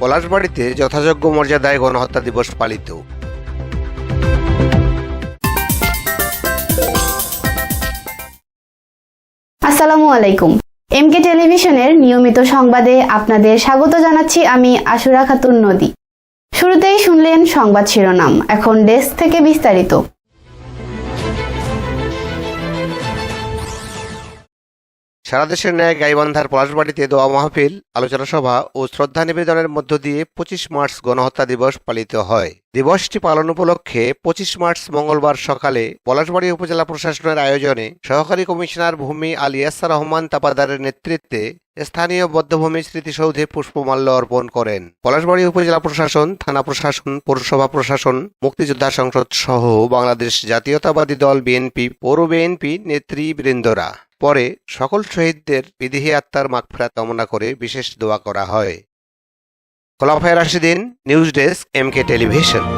পলাশবাড়িতে যথাযোগ্য মর্যাদায় গণহত্যা দিবস পালিত। আসসালামু আলাইকুম। এমকে টেলিভিশনের নিয়মিত সংবাদে আপনাদের স্বাগত জানাচ্ছি আমি আশুরা খাতুন নদী। শুরুতেই শুনলেন সংবাদ শিরোনাম, এখন ডেস্ক থেকে বিস্তারিত। সারা দেশের ন্যায় গাইবান্ধার পলাশবাড়িতে দোয়া মাহফিল, আলোচনা সভা ও শ্রদ্ধা নিবেদনের মধ্য দিয়ে পঁচিশ মার্চ গণহত্যা দিবস পালিত হয়। দিবসটি পালন উপলক্ষে পঁচিশ মার্চ মঙ্গলবার সকালে পলাশবাড়ি উপজেলা প্রশাসনের আয়োজনে সহকারী কমিশনার ভূমি আলী আলিয়াসা রহমান তাপাদারের নেতৃত্বে স্থানীয় বদ্ধভূমি স্মৃতিসৌধে পুষ্পমাল্য অর্পণ করেন। পলাশবাড়ি উপজেলা প্রশাসন, থানা প্রশাসন, পৌরসভা প্রশাসন, মুক্তিযোদ্ধা সংসদ সহ বাংলাদেশ জাতীয়তাবাদী দল, বিএনপি, পৌর বিএনপি নেতৃবৃন্দরা। পরে সকল শহীদদের বিদেহী আত্মার মাগফিরাত কামনা করে বিশেষ দোয়া করা হয়। খোলাফায় রাশিদিন, news desk M K television.